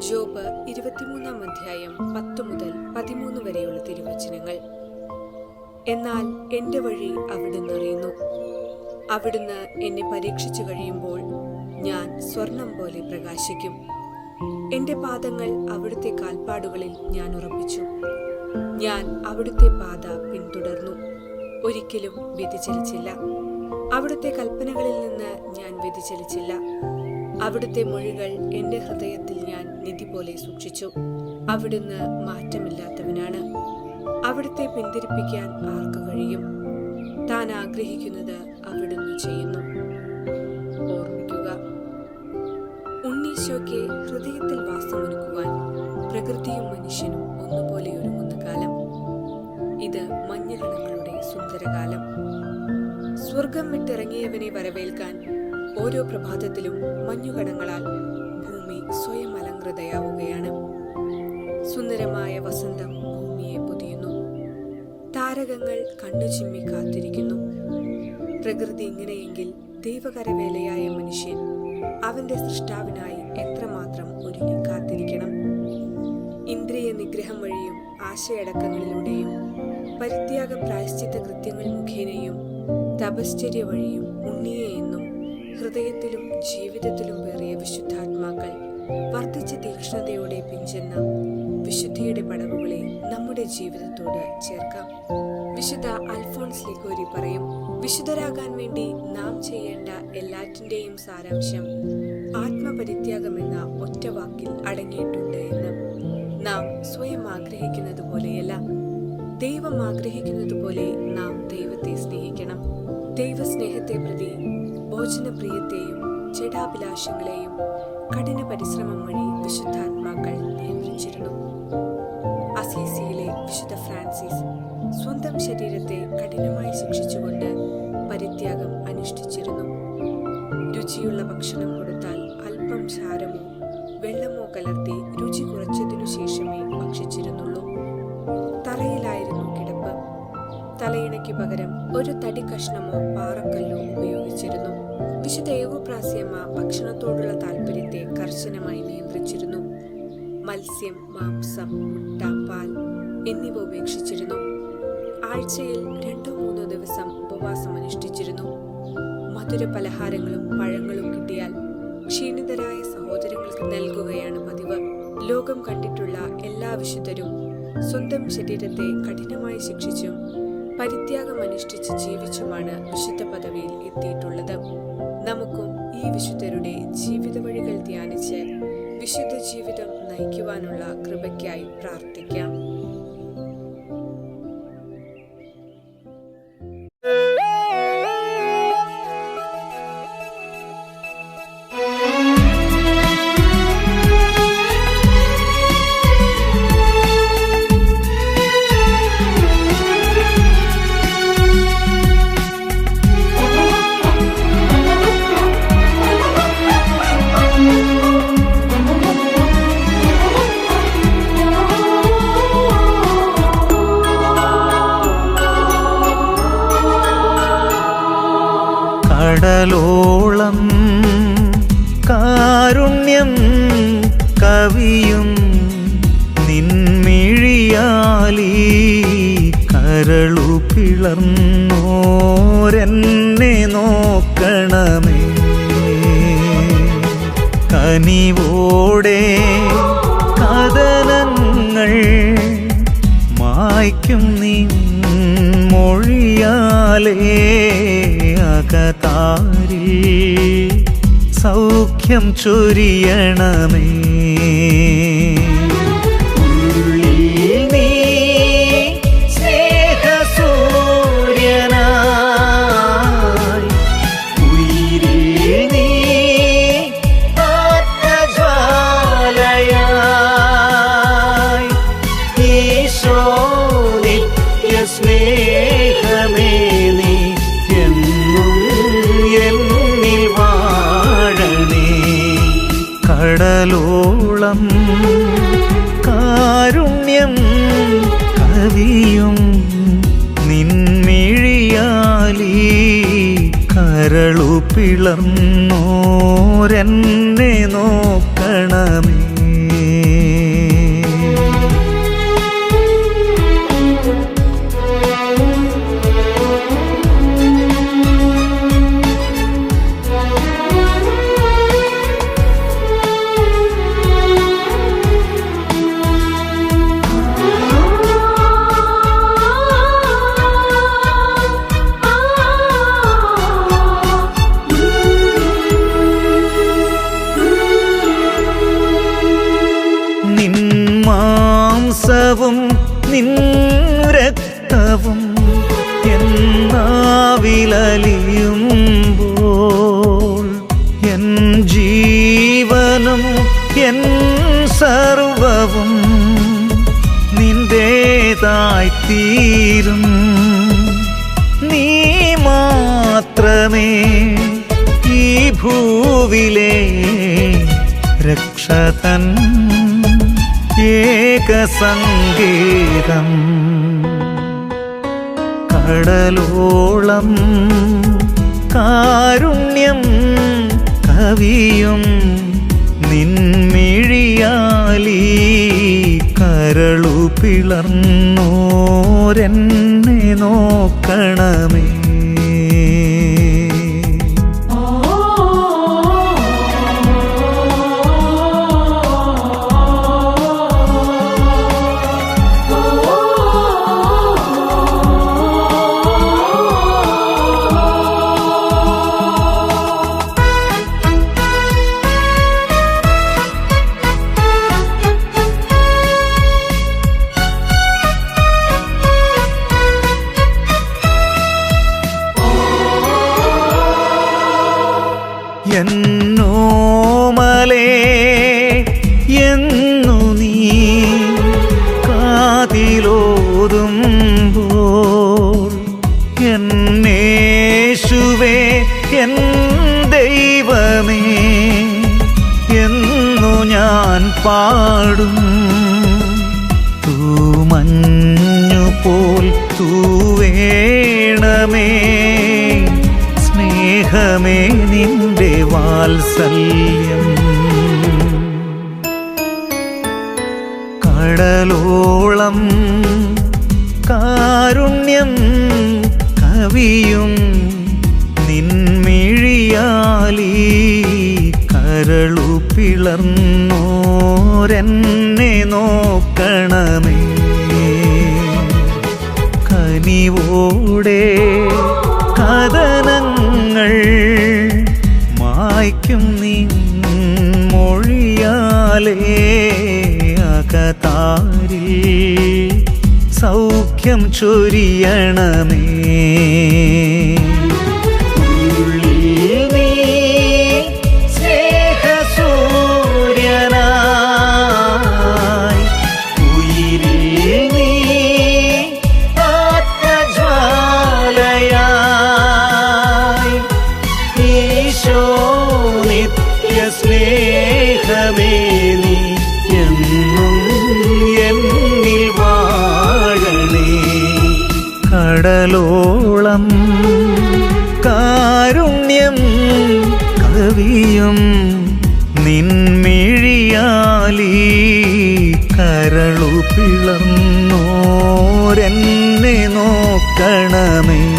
Job ഇരുപത്തിമൂന്നാം അധ്യായം പത്ത് മുതൽ പതിമൂന്ന് വരെയുള്ള തിരുവചനങ്ങൾ. എന്നാൽ എന്റെ വഴി അവിടുന്ന് അറിയുന്നു. അവിടുന്ന് എന്നെ പരീക്ഷിച്ചു കഴിയുമ്പോൾ ഞാൻ സ്വർണം പോലെ പ്രകാശിക്കും. എന്റെ പാദങ്ങൾ അവിടുത്തെ കാൽപ്പാടുകളിൽ ഞാൻ ഉറപ്പിച്ചു. ഞാൻ അവിടുത്തെ പാത പിന്തുടർന്നു. ഒരിക്കലും വ്യതിചലിച്ചില്ല. അവിടുത്തെ കൽപ്പനകളിൽ നിന്ന് ഞാൻ വ്യതിചലിച്ചില്ല. അവിടുത്തെ മൊഴികൾ എന്റെ ഹൃദയത്തിൽ ഞാൻ നിധി പോലെ സൂക്ഷിച്ചു. അവിടുന്ന് മാറ്റമില്ലാത്തവനാണ്. അവിടുത്തെ പിന്തിരിപ്പിക്കാൻ ആർക്ക് കഴിയും? താൻ ആഗ്രഹിക്കുന്നത് അവിടുന്ന് ചെയ്യുന്നു. ഓർമ്മിക്കുക. ഉണ്ണീശോയ്ക്ക് ഹൃദയത്തിൽ വാസമൊരുക്കുവാൻ പ്രകൃതിയും മനുഷ്യനും ഒന്നുപോലെ ഒരുങ്ങുന്ന കാലം. ഇത് മഞ്ഞുകണങ്ങളുടെ സുന്ദരകാലം. സ്വർഗം വിട്ടിറങ്ങിയവനെ വരവേൽക്കാൻ ഓരോ പ്രഭാതത്തിലും മഞ്ഞുകണങ്ങളാൽ ഭൂമി സ്വയം അലങ്കൃതയാവുകയാണ്. സുന്ദരമായ വസന്തം ഭൂമിയെ പൊതിയുന്നു. താരകങ്ങൾ കണ്ണു ചിമ്മി കാത്തിരിക്കുന്നു. പ്രകൃതി ഇങ്ങനെയെങ്കിൽ ദൈവകരവേലയായ മനുഷ്യൻ അവന്റെ സൃഷ്ടാവിനായി എത്രമാത്രം ഒരുങ്ങി കാത്തിരിക്കണം. ഇന്ദ്രിയ നിഗ്രഹം വഴിയും ആശയടക്കങ്ങളിലൂടെയും പരിത്യാഗ പ്രായശ്ചിത്ത കൃത്യങ്ങൾ മുഖേനയും തപശ്ചര്യ വഴിയും ഉണ്ണിയെ ഹൃദയത്തിലും ജീവിതത്തിലും വേറിയ വിശുദ്ധാത്മാക്കൾ. വർദ്ധിച്ച തീക്ഷ്ണതയോടെ പിഞ്ചെന്ന വിശുദ്ധിയുടെ പടവുകളെ നമ്മുടെ ജീവിതത്തോട് ചേർക്കാം. വിശുദ്ധ അൽഫോൺസ് ലിഗോരി പറയും വിശുദ്ധരാകാൻ വേണ്ടി നാം ചെയ്യേണ്ട എല്ലാറ്റിന്റെയും സാരാംശം ആത്മപരിത്യാഗമെന്ന ഒറ്റ വാക്കിൽ അടങ്ങിയിട്ടുണ്ട് എന്ന്. നാം സ്വയം ആഗ്രഹിക്കുന്നത് പോലെയല്ല ദൈവം ആഗ്രഹിക്കുന്നത് പോലെ നാം ദൈവത്തെ സ്നേഹിക്കണം. ദൈവസ്നേഹത്തെ പ്രതി ഭോജനപ്രിയത്തെയും ജഡാഭിലാഷങ്ങളെയും കഠിന പരിശ്രമം വഴി വിശുദ്ധാത്മാക്കൾ നിയന്ത്രിച്ചിരുന്നു. അസീസിയിലെ വിശുദ്ധ ഫ്രാൻസിസ് സ്വന്തം ശരീരത്തെ കഠിനമായി ശിക്ഷിച്ചുകൊണ്ട് പരിത്യാഗം അനുഷ്ഠിച്ചിരുന്നു. രുചിയുള്ള ഭക്ഷണം കൊടുത്താൽ അല്പം ചാരമോ വെള്ളമോ കലർത്തി രുചി കുറച്ചതിനു ശേഷമേ ഭക്ഷിച്ചിരുന്നുള്ളൂ. തറയിലായിരുന്നു കിടപ്പ്. തലയിണയ്ക്ക് പകരം ഒരു തടി കഷ്ണമോ പാറക്കല്ലോ ഉപയോഗിച്ചിരുന്നു. വിശുദ്ധ ഏകോപ്രാസ്യമ്മ ഭക്ഷണത്തോടുള്ള താല്പര്യത്തെ കർശനമായി നിയന്ത്രിച്ചിരുന്നു. മത്സ്യം മാംസം മുട്ട പാൽ എന്നിവ ഉപേക്ഷിച്ചിരുന്നു. ആഴ്ചയിൽ രണ്ടോ മൂന്നോ ദിവസം ഉപവാസം അനുഷ്ഠിച്ചിരുന്നു. മധുര പലഹാരങ്ങളും പഴങ്ങളും കിട്ടിയാൽ ക്ഷീണിതരായ സഹോദരങ്ങൾക്ക് നൽകുകയാണ് പതിവ്. ലോകം കണ്ടിട്ടുള്ള എല്ലാ വിശുദ്ധരും സ്വന്തം ശരീരത്തെ കഠിനമായി ശിക്ഷിച്ചും പരിത്യാഗം അനുഷ്ഠിച്ച് ജീവിച്ചുമാണ് വിശുദ്ധ പദവിയിൽ എത്തിയിട്ടുള്ളത്. നമുക്കും ഈ വിശുദ്ധരുടെ ജീവിത വഴികൾ ധ്യാനിച്ച് വിശുദ്ധ ജീവിതം നയിക്കുവാനുള്ള കൃപയ്ക്കായി പ്രാർത്ഥിക്കാം. കടലോളം കാരുണ്യം കവിയും നിൻമിഴിയാലീ കരളു പിളർന്നോരെന്നെ നോക്കണമേ. കനിവോടെ സൗഖ്യം ചൊരിയണമേ. കടലോളം കാരുണ്യം കവിയും നിൻമിഴിയാലീ കരളു പിളർന്നോരെന്നെ നിൻ രക്തവും എന്നാവിലലിയുമ്പോൾ എൻ ജീവനും എൻ സർവവും നിന്റേതായി തീരും നീ മാത്രമേ ഈ ഭൂവിലെ രക്ഷതൻ ഏകസങ്കേതം കടലോളം കാരുണ്യം കവിയും നിൻമിഴിയാലീ കരളു പിളർന്നോരെന്നെ നോക്കണമേ. തൂവേണമേ സ്നേഹമേ നിന്റെ വാത്സല്യം. മായ്ക്കും നീ മൊഴിയാലേ അകതാരിൽ സൗഖ്യം ചൊരിയണമേ. വാഴണേ. കടലോളം കാരുണ്യം കവിയും കരളു പിളർന്നോരെന്നെ നോക്കണമേ.